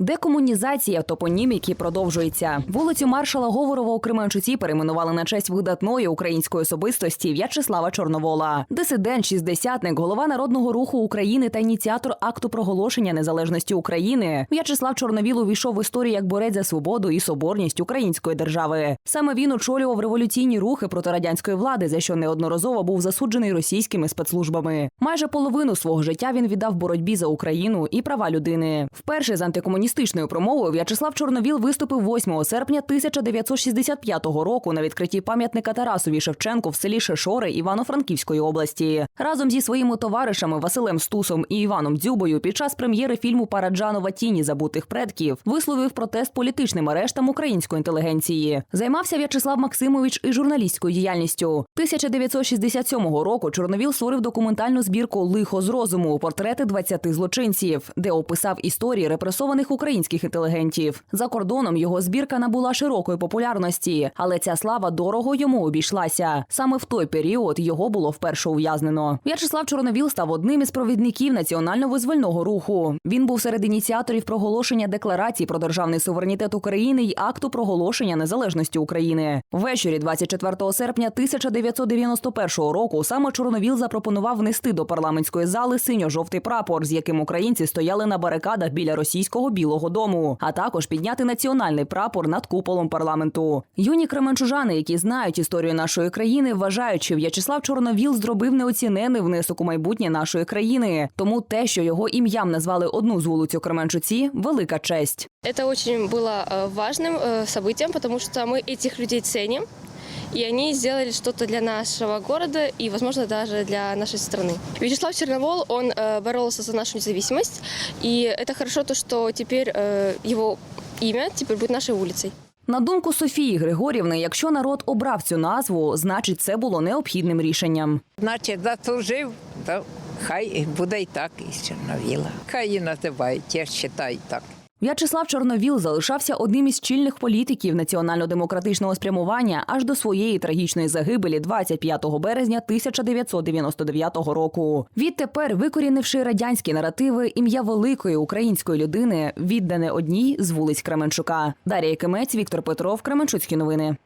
Декомунізація топоніміки продовжується. Вулицю маршала Говорова у Кременчуці перейменували на честь видатної української особистості В'ячеслава Чорновола. Дисидент, шістдесятник, голова народного руху України та ініціатор акту проголошення незалежності України. В'ячеслав Чорновіл увійшов в історію як борець за свободу і соборність української держави. Саме він очолював революційні рухи проти радянської влади, за що неодноразово був засуджений російськими спецслужбами. Майже половину свого життя він віддав боротьбі за Україну і права людини. Вперше з антикомуністичною промовою В'ячеслав Чорновіл виступив 8 серпня 1965 року на відкритті пам'ятника Тарасові Шевченку в селі Шешори Івано-Франківської області. Разом зі своїми товаришами Василем Стусом і Іваном Дзюбою під час прем'єри фільму Параджанова Тіні забутих предків висловив протест політичним арештам української інтелігенції. Займався В'ячеслав Максимович і журналістською діяльністю. 1967 року Чорновіл створив документальну збірку Лихо з розуму портрети 20 злочинців, де описав історії репресованих українських інтелігентів. За кордоном його збірка набула широкої популярності, але ця слава дорого йому обійшлася. Саме в той період його було вперше ув'язнено. В'ячеслав Чорновіл став одним із провідників національно-визвольного руху. Він був серед ініціаторів проголошення декларації про державний суверенітет України й акту проголошення незалежності України. Ввечері 24 серпня 1991 року саме Чорновіл запропонував внести до парламентської зали синьо-жовтий прапор, з яким українці стояли на барикадах біля російського білого дому, а також підняти національний прапор над куполом парламенту. Юні кременчужани, які знають історію нашої країни, вважають, що В'ячеслав Чорновіл зробив неоцінений внесок у майбутнє нашої країни. Тому те, що його ім'ям назвали одну з вулиць у Кременчуці, велика честь. Это очень было э, важным э, событием, потому что мы этих людей ценим, и они сделали что-то для нашего города и, возможно, даже для нашей страны. Вячеслав Черновол, он э, боролся за нашу независимость, и это хорошо то, что теперь э, его имя теперь будет нашей улицей. На думку Софії Григорівни, якщо народ обрав цю назву, значить це було необхідним рішенням. Значить, заслужив, то хай і буде і так, і Чорновіла. Хай і називають, я вважаю так. В'ячеслав Чорновіл залишався одним із чільних політиків національно-демократичного спрямування аж до своєї трагічної загибелі 25 березня 1999 року. Відтепер, викорінивши радянські наративи, ім'я великої української людини віддане одній з вулиць Кременчука. Дар'я Кимець, Віктор Петров, Кременчуцькі новини.